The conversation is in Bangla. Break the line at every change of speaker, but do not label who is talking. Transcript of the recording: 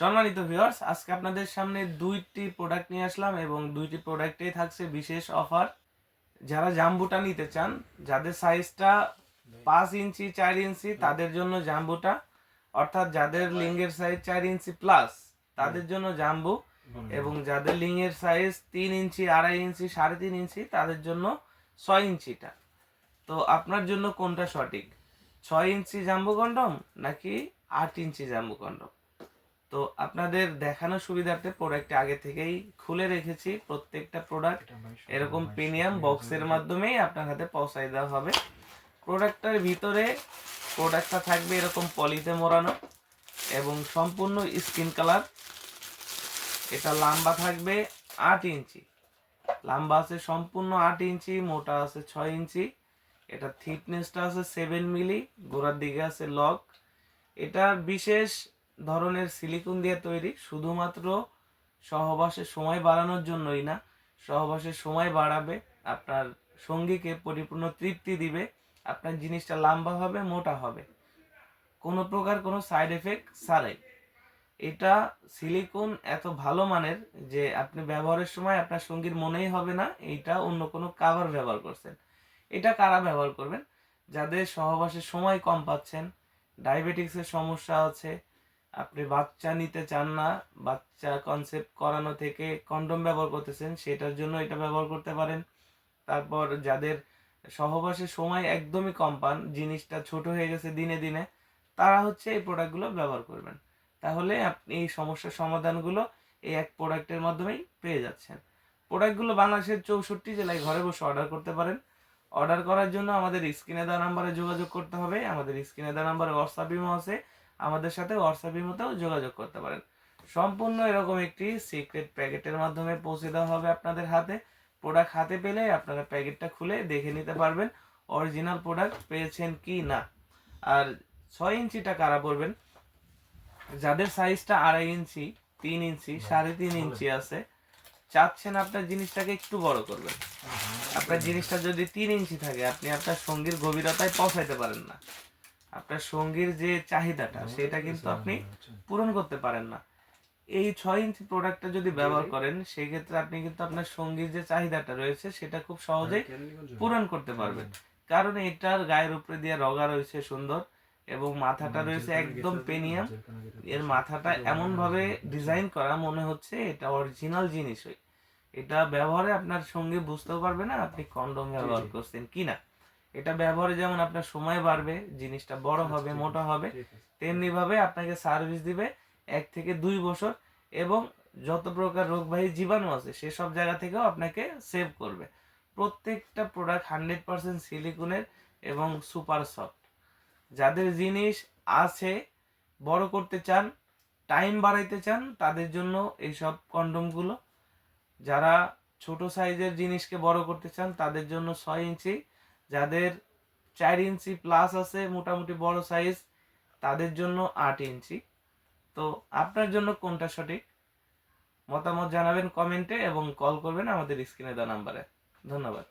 সম্মানিত ভিউয়ার্স আজকে আপনাদের সামনে দুইটি প্রোডাক্ট নিয়ে আসলাম এবং দুইটি প্রোডাক্টেই থাকছে বিশেষ অফার যারা জাম্বুটা নিতে চান যাদের সাইজটা পাঁচ ইঞ্চি চার ইঞ্চি তাদের জন্য জাম্বুটা। অর্থাৎ যাদের লিঙ্গের সাইজ চার ইঞ্চি প্লাস তাদের জন্য জাম্বু। এবং যাদের লিঙ্গের সাইজ তিন ইঞ্চি আড়াই ইঞ্চি সাড়ে তিন ইঞ্চি তাদের জন্য ছয় ইঞ্চিটা। তো আপনার জন্য কোনটা সঠিক? ছয় ইঞ্চি জাম্বু কন্ডম নাকি আট ইঞ্চি জাম্বু কন্ডম? তো আপনাদের দেখানোর সুবিধার্থে প্রোডাক্ট আগে থেকেই খুলে রেখেছি। প্রত্যেকটা প্রোডাক্ট এরকম প্রিমিয়াম বক্সের মাধ্যমেই আপনার হাতে পৌঁছাই দেওয়া হবে। প্রোডাক্টটার ভিতরে প্রোডাক্টটা থাকবে এরকম পলিতে মোড়ানো এবং সম্পূর্ণ স্কিন কালার এটা লম্বা থাকবে আট ইঞ্চি। লম্বা আছে সম্পূর্ণ আট ইঞ্চি মোটা আছে ছয় ইঞ্চি। এটা থিকনেসটা আছে সেভেন মিলি গোড়ার দিকে আছে লক এটার বিশেষ ধরনের সিলিকন দিয়ে তৈরি, শুধুমাত্র সহবাসের সময় বাড়ানোর জন্যই না, সহবাসের সময় বাড়াবে, আপনার সঙ্গীকে পরিপূর্ণ তৃপ্তি দিবে, আপনার জিনিসটা লম্বা হবে, মোটা হবে। কোনো প্রকার কোনো সাইড এফেক্ট ছাড়াই। এটা সিলিকন এত ভালো মানের যে আপনি ব্যবহারের সময় আপনার সঙ্গীর মনেই হবে না, এইটা অন্য কোনো কাভার ব্যবহার করছেন। এটা কারা ব্যবহার করবেন? যাদের সহবাসের সময় কম পাচ্ছেন ডায়াবেটিক্সের সমস্যা আছে আপনি বাচ্চা নিতে চান না, বাচ্চা কনসেপ্ট করানো থেকে কন্ডম ব্যবহার করতেছেন, সেটার জন্য এটা ব্যবহার করতে পারেন। তারপর যাদের সহবাসের সময় একদমই কম পান, জিনিসটা ছোট হয়ে গেছে দিনে দিনে, তারা হচ্ছে এই প্রোডাক্টগুলো ব্যবহার করবেন। তাহলে আপনি এই সমস্যার সমাধানগুলো এই এক প্রোডাক্টের মাধ্যমেই পেয়ে যাচ্ছেন। প্রোডাক্টগুলো বাংলাদেশের চৌষট্টি জেলায় ঘরে বসে অর্ডার করতে পারেন। অর্ডার করার জন্য আমাদের স্ক্রিনে দেওয়া নাম্বারে যোগাযোগ করতে হবে। আমাদের স্ক্রিনে দেওয়া নাম্বারে হোয়াটসঅ্যাপ ইমো আছে। আমাদের সাথে হোয়াটসঅ্যাপের ইমোতেও যোগাযোগ করতে পারেন। সম্পূর্ণ এরকম একটি সিক্রেট প্যাকেটের মাধ্যমে পৌঁছে দেওয়া হবে আপনাদের হাতে। প্রোডাক্ট হাতে পেলে আপনারা প্যাকেটটা খুলে দেখে নিতে পারবেন অরিজিনাল প্রোডাক্ট পেয়েছেন কি না। আর ছয় ইঞ্চিটা কারা পড়বেন যাদের সাইজটা আড়াই ইঞ্চি তিন ইঞ্চি সাড়ে তিন ইঞ্চি আছে চাচ্ছেন আপনার জিনিসটাকে একটু বড় করবেন। আপনার জিনিসটা যদি তিন ইঞ্চি থাকে আপনি আপনার সঙ্গীর গভীরতায় পৌঁছাইতে পারেন না। আপনার সঙ্গীর যে চাহিদাটা সেটা কিন্তু আপনি পূরণ করতে পারেন না। এই ছয় ইঞ্চি প্রোডাক্টটা যদি ব্যবহার করেন সেক্ষেত্রে আপনি কিন্তু আপনার সঙ্গীর যে চাহিদাটা রয়েছে সেটা খুব সহজেই পূরণ করতে পারবেন। কারণ এটার গায়ের উপরে দিয়ে রগা রয়েছে সুন্দর এবং মাথাটা রয়েছে একদম পেনিয়াম এর মাথাটা এমন ভাবে ডিজাইন করা মনে হচ্ছে এটা অরিজিনাল জিনিসই। এটা ব্যবহারে আপনার সঙ্গে বুঝতেও পারবে না আপনি কন্ডম ব্যবহার করছেন কিনা। এটা ব্যবহারে যেমন আপনার সময় বাড়বে জিনিসটা বড় হবে মোটা হবে তেমনি ভাবে আপনাকে সার্ভিস দিবে এক থেকে দুই বছর এবং যত প্রকার রোগবাহী জীবাণু আছে সেসব জায়গা থেকেও আপনাকে সেভ করবে। প্রত্যেকটা প্রোডাক্ট হান্ড্রেড পার্সেন্ট সিলিকনের এবং সুপার সফট যাদের জিনিস আছে বড় করতে চান টাইম বাড়াইতে চান তাদের জন্য এইসব কন্ডমগুলো যারা ছোট সাইজের জিনিসকে বড় করতে চান তাদের জন্য ছয় ইঞ্চি যাদের চার ইঞ্চি প্লাস আছে, মোটামুটি বড় সাইজ তাদের জন্য আট ইঞ্চি। তো আপনার জন্য কোনটা সঠিক? মতামত জানাবেন কমেন্টে এবং কল করবেন আমাদের স্ক্রিনে দেওয়া নাম্বারে ধন্যবাদ।